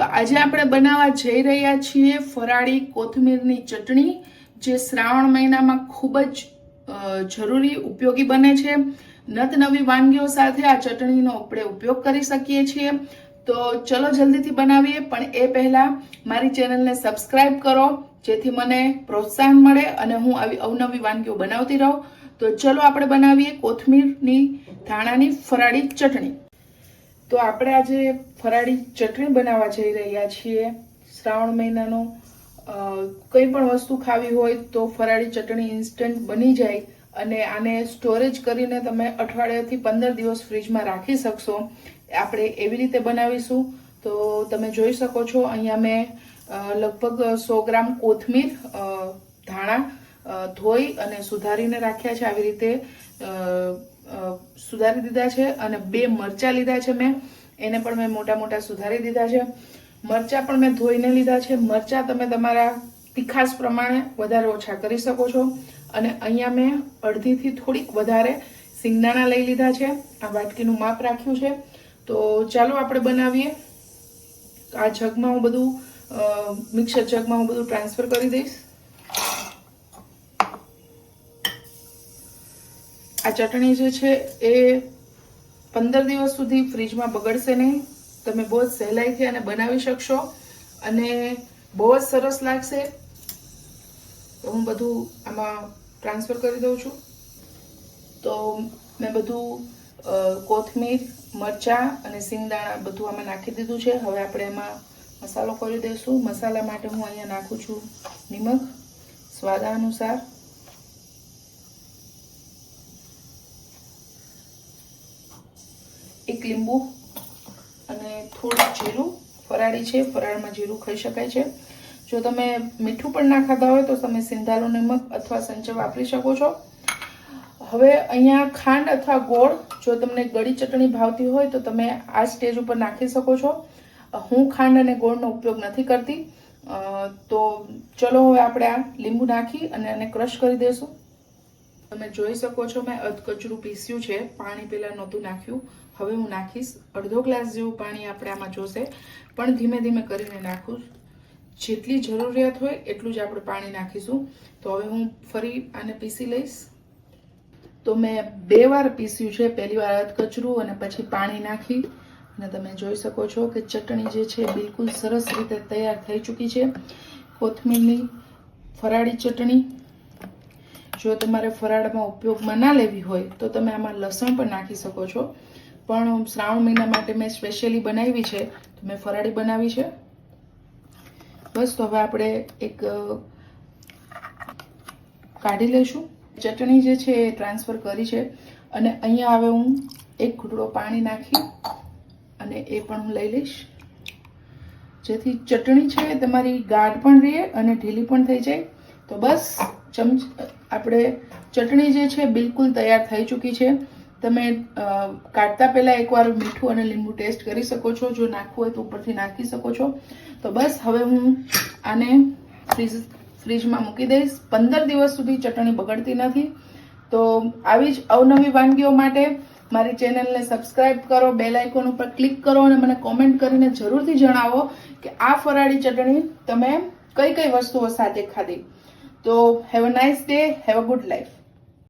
તો આજે આપણે બનાવવા જઈ રહ્યા છીએ ફરાળી કોથમીરની ચટણી, જે શ્રાવણ મહિનામાં ખૂબ જ જરૂરી ઉપયોગી બને છે. નત નવી વાનગીઓ સાથે આ ચટણીનો આપણે ઉપયોગ કરી શકીએ છીએ. તો ચલો જલ્દીથી બનાવીએ, પણ એ પહેલાં મારી ચેનલને સબસ્ક્રાઈબ કરો, જેથી મને પ્રોત્સાહન મળે અને હું આવી અવનવી વાનગીઓ બનાવતી રહું. તો ચલો આપણે બનાવીએ કોથમીરની ધાણાની ફરાળી ચટણી. તો આપણે આજે ફરાળી ચટણી બનાવવા જઈ રહ્યા છીએ. શ્રાવણ મહિનાનો કંઈ પણ વસ્તુ ખાવી હોય તો ફરાળી ચટણી ઇન્સ્ટન્ટ બની જાય અને આને સ્ટોરેજ કરીને તમે અઠવાડિયાથી પંદર દિવસ ફ્રીજમાં રાખી શકશો. આપણે એવી રીતે બનાવીશું. તો તમે જોઈ શકો છો, અહીંયા મેં લગભગ સો ગ્રામ કોથમીર ધાણા ધોઈ અને સુધારીને રાખ્યા છે આવી રીતે. સુધારી દીધા છે અને બે મરચા લીધા છે મેં. એને પણ મેં મોટા મોટા સુધારી દીધા છે. મરચા પણ મેં ધોઈને લીધા છે. મરચા તમે તમારા તીખાસ પ્રમાણે વધારે ઓછા કરી શકો છો. અને અહીંયા મેં અડધીથી થોડીક વધારે સિંગદાણા લઈ લીધા છે. આ વાટકીનું માપ રાખ્યું છે. તો ચાલો આપણે બનાવીએ. આ જગમાં હું બધું મિક્સર જગમાં હું બધું ટ્રાન્સફર કરી દઈશ. આ ચટણી જે છે એ પંદર દિવસ સુધી ફ્રીજમાં બગડશે નહીં. તમે બહુ જ સહેલાઈથી આને બનાવી શકશો અને બહુ જ સરસ લાગશે. તો હું બધું આમાં ટ્રાન્સફર કરી દઉં છું. તો મેં બધું કોથમીર, મરચાં અને સિંગદાણા બધું આમાં નાખી દીધું છે. હવે આપણે એમાં મસાલો કરી દઈશું. મસાલા માટે હું અહીંયા નાખું છું નિમક, સ્વાદ અનુસાર. એક લીંબુ અને થોડું જીરું. ફરાળી છે, ફરાળમાં જીરું ખાઈ શકાય છે. જો તમે મીઠું પણ ના ખાતા હોય તો તમે સિંધાલો નમક અથવા સંચય વાપરી શકો છો. હવે અહીંયા ખાંડ અથવા ગોળ, જો તમને ગળી ચટણી ભાવતી હોય તો તમે આ સ્ટેજ ઉપર નાખી શકો છો. હું ખાંડ અને ગોળનો ઉપયોગ નથી કરતી. તો ચલો હવે આપણે આ લીંબુ નાખી અને એને ક્રશ કરી દઈશું. તમે જોઈ શકો છો, મેં અધકચરું પીસ્યું છે, પાણી પહેલાં નહોતું નાખ્યું. હવે હું નાખીશ. અડધો ગ્લાસ જેવું પાણી આપણે આમાં જોશે. પણ ધીમે ધીમે કરીને નાખું. જેટલી જરૂરિયાત હોય એટલું જ આપણે પાણી નાખીશું. તો હવે હું ફરી આને પીસી લઈશ. તો મેં બે વાર પીસ્યું છે. પહેલી વાર અધકચરું અને પછી પાણી નાખી. અને તમે જોઈ શકો છો કે ચટણી જે છે બિલકુલ સરસ રીતે તૈયાર થઈ ચૂકી છે. કોથમીરની ફરાળી ચટણી. જો તમારે ફરાળમાં ઉપયોગમાં ના લેવી હોય, તો તમે આમાં લસણ પણ નાખી શકો છો. પણ શ્રાવણ મહિના માટે મેં સ્પેશિયલી બનાવી છે, તો મેં ફરાળી બનાવી છે. બસ, તો હવે આપણે એક કાઢી લઈશું. ચટણી જે છે એ ટ્રાન્સફર કરી છે. અને અહીંયા હવે હું એક ઘૂંટડો પાણી નાખી અને એ પણ હું લઈ લઈશ. જેથી ચટણી છે તમારી ગાઢ પણ રહે અને ઢીલી પણ થઈ જાય. તો બસ ચમચ આપણે ચટણી જે છે બિલકુલ તૈયાર થઈ ચૂકી છે. તમે કાઢતા પહેલાં એકવાર મીઠું અને લીંબુ ટેસ્ટ કરી શકો છો. જો નાખવું હોય તો ઉપરથી નાખી શકો છો. તો બસ, હવે હું આને ફ્રીજ ફ્રીજમાં મૂકી દઈશ. પંદર દિવસ સુધી ચટણી બગડતી નથી. તો આવી જ અવનવી વાનગીઓ માટે મારી ચેનલને સબસ્ક્રાઇબ કરો, બેલ આઇકોન ઉપર ક્લિક કરો અને મને કોમેન્ટ કરીને જરૂરથી જણાવો કે આ ફરાળી ચટણી તમે કઈ કઈ વસ્તુઓ સાથે ખાધી. তো have a nice day have a good life